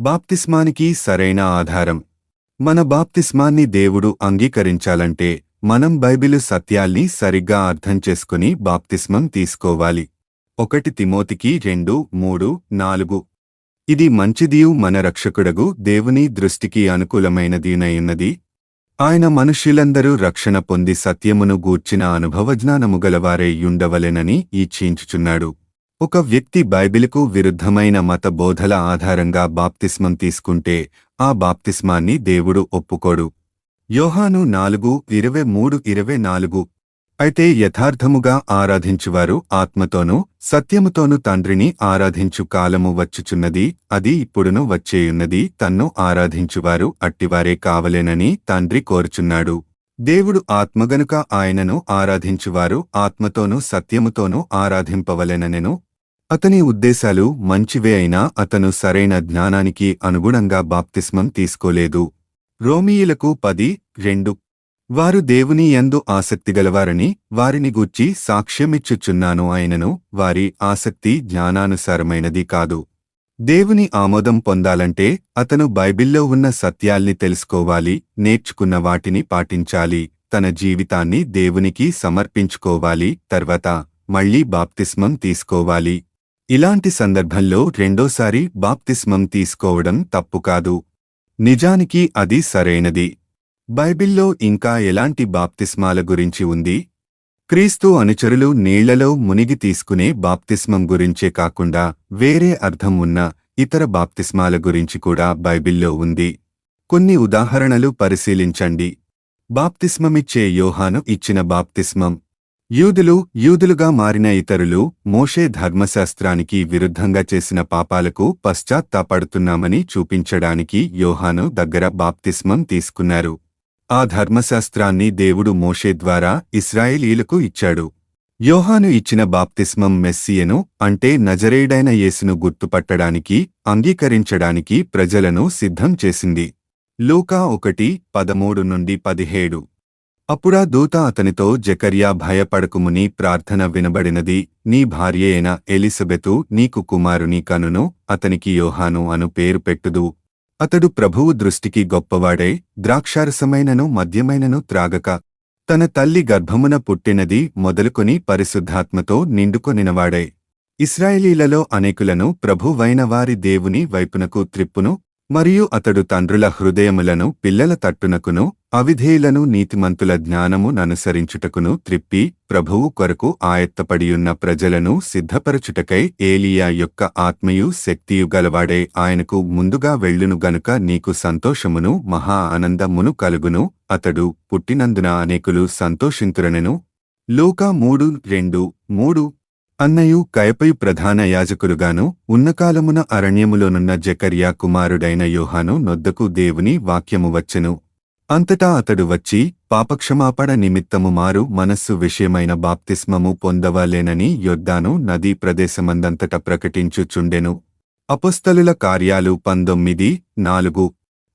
బాప్తిస్మానికి సరైన ఆధారం. మన బాప్తిస్మాన్ని దేవుడు అంగీకరించాలంటే మనం బైబిలు సత్యాల్ని సరిగ్గా అర్థం చేసుకుని బాప్తిస్మం తీసుకోవాలి. ఒకటి తిమోతికి రెండు మూడు నాలుగు. ఇది మంచిదియు మన రక్షకుడగు దేవుని దృష్టికి అనుకూలమైనదినయున్నది ఆయన మనుష్యులందరూ రక్షణ పొంది సత్యమును గూర్చిన అనుభవజ్ఞానము గలవారై యుండవలెనని ఈచ్ఛించుచున్నాడు ఒక వ్యక్తి బైబిలుకు విరుద్ధమైన మత బోధల ఆధారంగా బాప్తిస్మం తీసుకుంటే ఆ బాప్తిస్మాన్ని దేవుడు ఒప్పుకోడు. యోహాను నాలుగు ఇరవై మూడు ఇరవై నాలుగు. అయితే యథార్థముగా ఆరాధించువారు ఆత్మతోనూ సత్యముతోనూ తండ్రిని ఆరాధించు కాలము వచ్చుచున్నది అది ఇప్పుడును వచ్చేయున్నది తన్ను ఆరాధించువారు అట్టివారే కావలేనని తండ్రి కోరుచున్నాడు. దేవుడు ఆత్మగనుక ఆయనను ఆరాధించువారు ఆత్మతోనూ సత్యముతోనూ ఆరాధింపవలెననెను అతని ఉద్దేశాలు మంచివే అయినా అతను సరైన జ్ఞానానికి అనుగుణంగా బాప్తిస్మం తీసుకోలేదు. రోమీయులకు పది రెండు. వారు దేవుని యందు ఆసక్తిగలవారని వారిని గూర్చి సాక్ష్యమిచ్చుచున్నాను ఆయనను వారి ఆసక్తి జ్ఞానానుసారమైనది కాదు. దేవుని ఆమోదం పొందాలంటే అతను బైబిల్లో ఉన్న సత్యాల్ని తెలుసుకోవాలి నేర్చుకున్న వాటిని పాటించాలి తన జీవితాన్ని దేవునికి సమర్పించుకోవాలి తర్వాత మళ్ళీ బాప్తిస్మం తీసుకోవాలి. ఇలాంటి సందర్భంలో రెండోసారి బాప్తిస్మం తీసుకోవడం తప్పు కాదు. నిజానికి అది సరైనది. బైబిల్లో ఇంకా ఎలాంటి బాప్తిస్మాల గురించి ఉంది? క్రీస్తు అనుచరులు నీళ్ళలో మునిగి తీసుకునే బాప్తిస్మం గురించే కాకుండా వేరే అర్థం ఉన్న ఇతర బాప్తిస్మాల గురించి కూడా బైబిల్లో ఉంది. కొన్ని ఉదాహరణలు పరిశీలించండి. బాప్తిస్మమిచ్చే యోహాను ఇచ్చిన బాప్తిస్మం యూదులు యూదులుగా మారిన ఇతరులు మోషే ధర్మశాస్త్రానికి విరుద్ధంగా చేసిన పాపాలకు పశ్చాత్తాపడుతున్నామని చూపించడానికి యోహాను దగ్గర బాప్తిస్మం తీసుకున్నారు. ఆ ధర్మశాస్త్రాన్ని దేవుడు మోషే ద్వారా ఇస్రాయేలీలకు ఇచ్చాడు. యోహాను ఇచ్చిన బాప్తిస్మం మెస్సియను అంటే నజరేడైన యేసును గుర్తుపట్టడానికి అంగీకరించడానికి ప్రజలను సిద్ధం చేసింది. లూకా ఒకటి పదమూడు నుండి పదిహేడు. అప్పుడా దూత అతనితో జకర్యా భయపడకుముని ప్రార్థన వినబడినది నీ భార్యయైన ఎలిసబెతు నీకు కుమారుని కనును అతనికి యోహాను అను పేరు పెట్టుదు. అతడు ప్రభువు దృష్టికి గొప్పవాడే ద్రాక్షారసమైనను మద్యమైనను త్రాగక. తన తల్లి గర్భమున పుట్టినది మొదలుకొని పరిశుద్ధాత్మతో నిండుకొనినవాడే. ఇస్రాయేలీలలో అనేకులను ప్రభువైన వారి దేవుని వైపునకు త్రిప్పును మరియు అతడు తండ్రుల హృదయములను పిల్లల తట్టునకును అవిధేయులను నీతిమంతుల జ్ఞానము ననుసరించుటకును త్రిప్పి ప్రభువు కొరకు ఆయత్తపడియున్న ప్రజలను సిద్ధపరచుటకై ఏలియా యొక్క ఆత్మయు శక్తియు గలవాడే ఆయనకు ముందుగా వెళ్ళును గనుక నీకు సంతోషమును మహా ఆనందమును కలుగును. అతడు పుట్టినందున అనేకులు సంతోషింతురనెను. లూకా మూడు రెండు మూడు అన్నయు కయపై ప్రధాన యాజకులుగాను ఉన్నకాలమున అరణ్యములోనున్న జకర్యా కుమారుడైన యోహాను నొద్దకు దేవుని వాక్యము వచ్చెను. అంతటా అతడు వచ్చి పాపక్షమాపణ నిమిత్తము మారు మనస్సు విషయమైన బాప్తిస్మము పొందవలేనని యొద్దాను నదీ ప్రదేశమందంతట ప్రకటించుచుండెను. అపుస్తలుల కార్యాలు పంతొమ్మిది నాలుగు.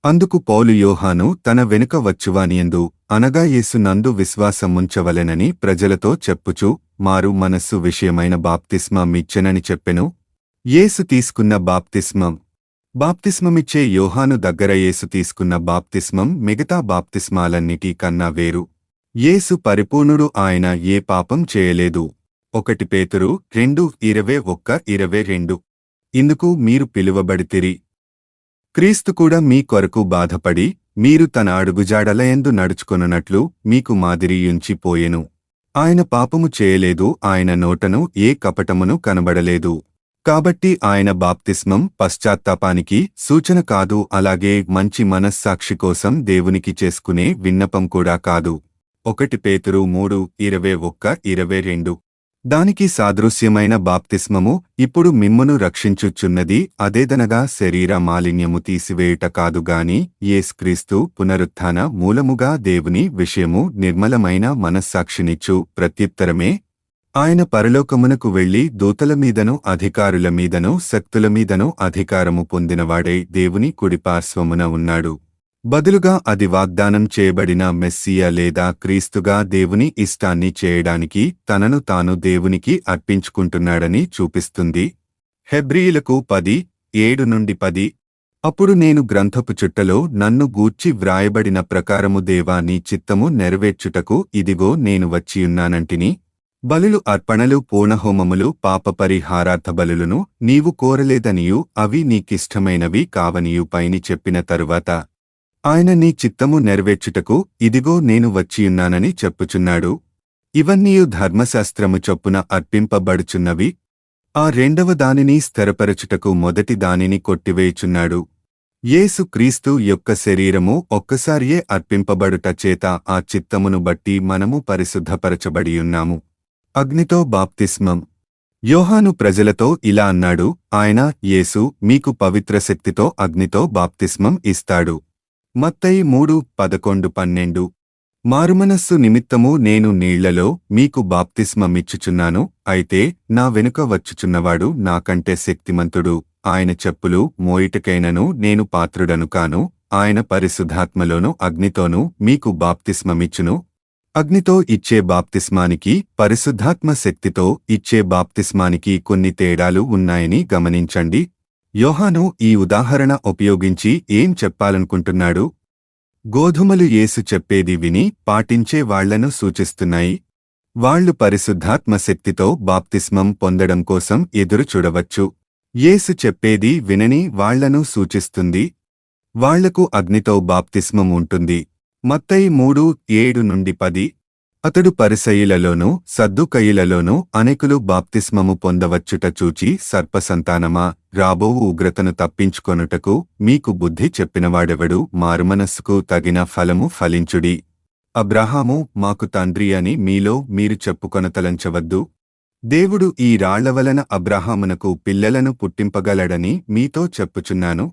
అందుకు పౌలు యోహాను తన వెనుక వచ్చువానియందు అనగా యేసునందు విశ్వాసముంచవలెనని ప్రజలతో చెప్పుచు మారు మనస్సు విషయమైన బాప్తిస్మమిచ్చెనని చెప్పెను. యేసు తీసుకున్న బాప్తిస్మం. బాప్తిస్మమిచ్చే యోహాను దగ్గర యేసు తీసుకున్న బాప్తిస్మం మిగతా బాప్తిస్మాలన్నిటి కన్నా వేరు. యేసు పరిపూర్ణుడు ఆయన ఏ పాపం చేయలేదు. ఒకటి పేతురు రెండు ఇరవై ఒక్క ఇరవై రెండు. ఇందుకు మీరు పిలువబడితిరి. క్రీస్తు కూడా మీ కొరకు బాధపడి మీరు తన అడుగుజాడలయందు నడుచుకొనున్నట్లు మీకు మాదిరియుంచిపోయెను ఆయన పాపము చేయలేదు ఆయన నోటను ఏ కపటమును కనబడలేదు. కాబట్టి ఆయన బాప్తిస్మం పశ్చాత్తాపానికి సూచన కాదు అలాగే మంచి మనస్సాక్షి కోసం దేవునికి చేసుకునే విన్నపం కూడా కాదు. ఒకటి పేతురు మూడు ఇరవై ఒక్క ఇరవై రెండు. దానికి సాదృశ్యమైన బాప్తిస్మము ఇప్పుడు మిమ్మును రక్షించుచున్నది అదేదనగా శరీర మాలిన్యము తీసివేయుట కాదుగాని యేస్క్రీస్తు పునరుత్థాన మూలముగా దేవుని విషయము నిర్మలమైన మనస్సాక్షినిచ్చు ప్రత్యుత్తరమే. ఆయన పరలోకమునకు వెళ్ళి దూతల మీదను అధికారుల మీదను శక్తుల మీదను అధికారము పొందినవాడై దేవుని కుడిపార్శ్వమున ఉన్నాడు. బదులుగా అది వాగ్దానం చేయబడిన మెస్సియా లేదా క్రీస్తుగా దేవుని ఇష్టాన్ని చేయడానికి తనను తాను దేవునికి అర్పించుకుంటున్నాడని చూపిస్తుంది. హెబ్రియులకు పది ఏడు నుండి పది. అప్పుడు నేను గ్రంథపు చుట్టలో నన్ను గూర్చి వ్రాయబడిన ప్రకారము దేవా నీ చిత్తము నెరవేర్చుటకు ఇదిగో నేను వచ్చియున్నానంటిని బలులు అర్పణలు పూర్ణహోమములు పాపపరిహారార్థ బలులను నీవు కోరలేదనియూ అవి నీకిష్టమైనవి కావనియూ పైని చెప్పిన తరువాత ఆయన నీ చిత్తము నెరవేర్చుటకు ఇదిగో నేను వచ్చియున్నానని చెప్పుచున్నాడు. ఇవన్నీయు ధర్మశాస్త్రము చొప్పున అర్పింపబడుచున్నవి. ఆ రెండవ దానిని స్థిరపరచుటకు మొదటి దానిని కొట్టివేయుచున్నాడు. యేసు క్రీస్తు యొక్క శరీరము ఒక్కసారియే అర్పింపబడుట చేత ఆ చిత్తమును బట్టి మనము పరిశుద్ధపరచబడియున్నాము. అగ్నితో బాప్తిస్మం. యోహాను ప్రజలతో ఇలా అన్నాడు ఆయన యేసు మీకు పవిత్ర శక్తితో అగ్నితో బాప్తిస్మం ఇస్తాడు. మత్తయి మూడు పదకొండు పన్నెండు. మారుమనస్సు నిమిత్తము నేను నీళ్ళలో మీకు బాప్తిస్మమిచ్చుచున్నాను అయితే నా వెనుక వచ్చుచున్నవాడు నాకంటే శక్తిమంతుడు. ఆయన చెప్పులు మోయిటకైనను నేను పాత్రుడను కాను ఆయన పరిశుద్ధాత్మలోను అగ్నితోనూ మీకు బాప్తిస్మమిచ్చును. అగ్నితో ఇచ్చే బాప్తిస్మానికి పరిశుద్ధాత్మ శక్తితో ఇచ్చే బాప్తిస్మానికి కొన్ని తేడాలు ఉన్నాయని గమనించండి యోహాను ఈ ఉదాహరణ ఉపయోగించి ఏం చెప్పాలనుకుంటున్నాడు? గోధుమలు యేసు చెప్పేది విని పాటించే వాళ్ళను సూచిస్తున్నాయి. వాళ్ళు పరిశుద్ధాత్మ శక్తితో బాప్తిస్మం పొందడం కోసం ఎదురు చూడవచ్చు. యేసు చెప్పేది వినని వాళ్ళను సూచిస్తుంది. వాళ్ళకు అగ్నితో బాప్తిస్మం ఉంటుంది. మత్తయి మూడు ఏడు నుండి పది. అతడు పరిసయులలోనూ సద్దుకయులలోనూ అనేకులు బాప్తిస్మము పొందవచ్చుట చూచి సర్పసంతానమా? రాబో ఉగ్రతను తప్పించుకొనుటకు మీకు బుద్ధి చెప్పినవాడెవడు? మారుమనస్సుకు తగిన ఫలము ఫలించుడి. అబ్రహాము మాకు తండ్రి అని మీలో మీరు చెప్పుకొనతలంచవద్దు. దేవుడు ఈ రాళ్ళ వలన అబ్రహామునకు పిల్లలను పుట్టింపగలడని మీతో చెప్పుచున్నాను.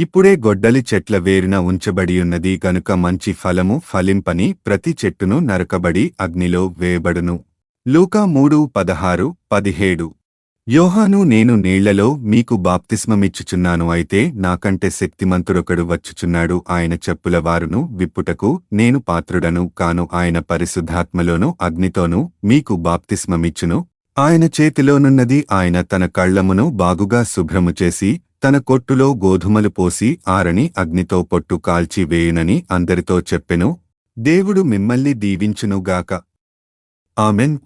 ఇప్పుడే గొడ్డలి చెట్ల వేరున ఉంచబడియున్నది గనుక మంచి ఫలము ఫలింపని ప్రతి చెట్టును నరకబడి అగ్నిలో వేయబడును. లూకా మూడు పదహారు పదిహేడు. యోహాను నేను నీళ్ళలో మీకు బాప్తిస్మమిచ్చుచున్నాను అయితే నాకంటే శక్తిమంతుడొకడు వచ్చుచున్నాడు. ఆయన చెప్పుల వారును విప్పుటకు నేను పాత్రుడను. కాను ఆయన పరిశుద్ధాత్మలోనూ అగ్నితోనూ మీకు బాప్తిస్మమిచ్చును. ఆయన చేతిలోనున్నది ఆయన తన కళ్ళమును బాగుగా శుభ్రము చేసి తన కొట్టులో గోధుమలు పోసి ఆరని అగ్నితో పొట్టు కాల్చి వేయునని అందరితో చెప్పెను. దేవుడు మిమ్మల్ని దీవించునుగాక. ఆమెన్.